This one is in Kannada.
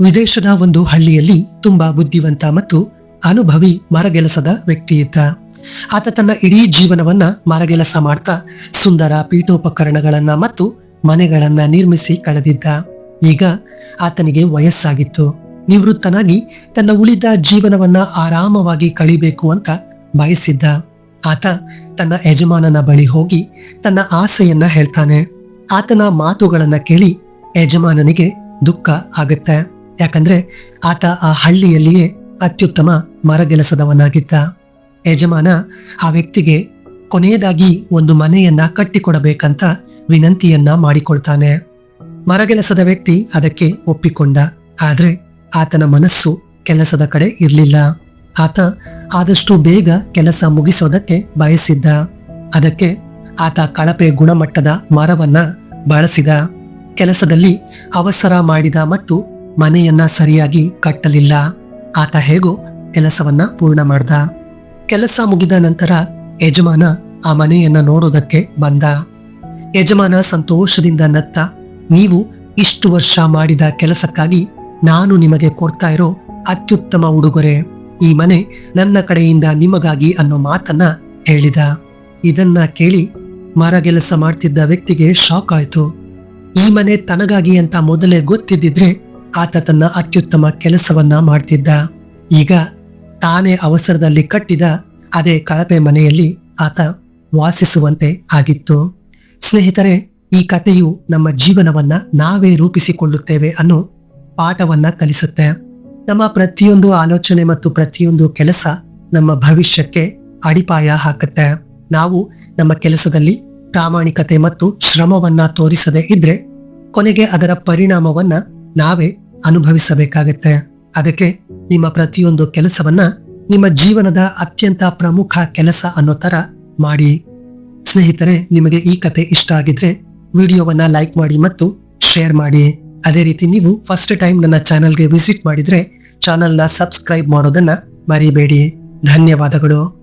ವಿದೇಶದ ಒಂದು ಹಳ್ಳಿಯಲ್ಲಿ ತುಂಬಾ ಬುದ್ಧಿವಂತ ಮತ್ತು ಅನುಭವಿ ಮರಗೆಲಸದ ವ್ಯಕ್ತಿ ಇದ್ದ ಆತ ತನ್ನ ಇಡೀ ಜೀವನವನ್ನ ಮರಗೆಲಸ ಮಾಡ್ತಾ ಸುಂದರ ಪೀಠೋಪಕರಣಗಳನ್ನ ಮತ್ತು ಮನೆಗಳನ್ನ ನಿರ್ಮಿಸಿ ಕಳೆದಿದ್ದ. ಈಗ ಆತನಿಗೆ ವಯಸ್ಸಾಗಿತ್ತು. ನಿವೃತ್ತನಾಗಿ ತನ್ನ ಉಳಿದ ಜೀವನವನ್ನ ಆರಾಮವಾಗಿ ಕಳಿಬೇಕು ಅಂತ ಬಯಸಿದ್ದ. ಆತ ತನ್ನ ಯಜಮಾನನ ಬಳಿ ಹೋಗಿ ತನ್ನ ಆಸೆಯನ್ನ ಹೇಳ್ತಾನೆ. ಆತನ ಮಾತುಗಳನ್ನ ಕೇಳಿ ಯಜಮಾನನಿಗೆ ದುಃಖ ಆಗುತ್ತೆ. ಯಾಕಂದ್ರೆ ಆತ ಆ ಹಳ್ಳಿಯಲ್ಲಿಯೇ ಅತ್ಯುತ್ತಮ ಮರಗೆಲಸದವನಾಗಿದ್ದ. ಯಜಮಾನ ಆ ವ್ಯಕ್ತಿಗೆ ಕೊನೆಯದಾಗಿ ಒಂದು ಮನೆಯನ್ನ ಕಟ್ಟಿಕೊಡಬೇಕಂತ ವಿನಂತಿಯನ್ನ ಮಾಡಿಕೊಳ್ತಾನೆ. ಮರಗೆಲಸದ ವ್ಯಕ್ತಿ ಅದಕ್ಕೆ ಒಪ್ಪಿಕೊಂಡ. ಆದ್ರೆ ಆತನ ಮನಸ್ಸು ಕೆಲಸದ ಕಡೆ ಇರಲಿಲ್ಲ. ಆತ ಆದಷ್ಟು ಬೇಗ ಕೆಲಸ ಮುಗಿಸೋದಕ್ಕೆ ಬಯಸಿದ್ದ. ಅದಕ್ಕೆ ಆತ ಕಳಪೆ ಗುಣಮಟ್ಟದ ಮರವನ್ನ ಬಳಸಿದ. ಕೆಲಸದಲ್ಲಿ ಅವಸರ ಮಾಡಿದ ಮತ್ತು ಮನೆಯನ್ನ ಸರಿಯಾಗಿ ಕಟ್ಟಲಿಲ್ಲ. ಆತ ಹೇಗೋ ಕೆಲಸವನ್ನ ಪೂರ್ಣ ಮಾಡ್ದ. ಕೆಲಸ ಮುಗಿದ ನಂತರ ಯಜಮಾನ ಆ ಮನೆಯನ್ನ ನೋಡೋದಕ್ಕೆ ಬಂದ. ಯಜಮಾನ ಸಂತೋಷದಿಂದ ನತ್ತ, ನೀವು ಇಷ್ಟು ವರ್ಷ ಮಾಡಿದ ಕೆಲಸಕ್ಕಾಗಿ ನಾನು ನಿಮಗೆ ಕೊಡ್ತಾ ಇರೋ ಅತ್ಯುತ್ತಮ ಉಡುಗೊರೆ. ಈ ಮನೆ ನನ್ನ ಕಡೆಯಿಂದ ನಿಮಗಾಗಿ ಅನ್ನೋ ಮಾತನ್ನ ಹೇಳಿದ. ಇದನ್ನ ಕೇಳಿ ಮರಗೆಲಸ ಮಾಡ್ತಿದ್ದ ವ್ಯಕ್ತಿಗೆ ಶಾಕ್ ಆಯ್ತು. ಈ ಮನೆ ತನಗಾಗಿ ಅಂತ ಮೊದಲೇ ಗೊತ್ತಿದ್ದಿದ್ರೆ ಆತ ತನ್ನ ಅತ್ಯುತ್ತಮ ಕೆಲಸವನ್ನ ಮಾಡ್ತಿದ್ದ. ಈಗ ತಾನೇ ಅವಸರದಲ್ಲಿ ಕಟ್ಟಿದ ಅದೇ ಕಳಪೆ ಮನೆಯಲ್ಲಿ ಆತ ವಾಸಿಸುವಂತೆ ಆಗಿತ್ತು. ಸ್ನೇಹಿತರೆ, ಈ ಕಥೆಯು ನಮ್ಮ ಜೀವನವನ್ನ ನಾವೇ ರೂಪಿಸಿಕೊಳ್ಳುತ್ತೇವೆ ಅನ್ನೋ ಪಾಠವನ್ನ ಕಲಿಸುತ್ತೆ. ನಮ್ಮ ಪ್ರತಿಯೊಂದು ಆಲೋಚನೆ ಮತ್ತು ಪ್ರತಿಯೊಂದು ಕೆಲಸ ನಮ್ಮ ಭವಿಷ್ಯಕ್ಕೆ ಅಡಿಪಾಯ ಹಾಕುತ್ತೆ. ನಾವು ನಮ್ಮ ಕೆಲಸದಲ್ಲಿ ಪ್ರಾಮಾಣಿಕತೆ ಮತ್ತು ಶ್ರಮವನ್ನ ತೋರಿಸದೆ ಇದ್ರೆ ಕೊನೆಗೆ ಅದರ ಪರಿಣಾಮವನ್ನ ನಾವೇ ಅನುಭವಿಸಬೇಕಾಗತ್ತೆ. ಅದಕ್ಕೆ ನಿಮ್ಮ ಪ್ರತಿಯೊಂದು ಕೆಲಸವನ್ನ ನಿಮ್ಮ ಜೀವನದ ಅತ್ಯಂತ ಪ್ರಮುಖ ಕೆಲಸ ಅನ್ನೋ ತರ ಮಾಡಿ. ಸ್ನೇಹಿತರೆ, ನಿಮಗೆ ಈ ಕತೆ ಇಷ್ಟ ಆಗಿದ್ರೆ ವಿಡಿಯೋವನ್ನ ಲೈಕ್ ಮಾಡಿ ಮತ್ತು ಶೇರ್ ಮಾಡಿ. ಅದೇ ರೀತಿ ನೀವು ಫಸ್ಟ್ ಟೈಮ್ ನನ್ನ ಚಾನಲ್ಗೆ ವಿಸಿಟ್ ಮಾಡಿದ್ರೆ ಚಾನಲ್ನ ಸಬ್ಸ್ಕ್ರೈಬ್ ಮಾಡೋದನ್ನ ಮರಿಬೇಡಿ. ಧನ್ಯವಾದಗಳು.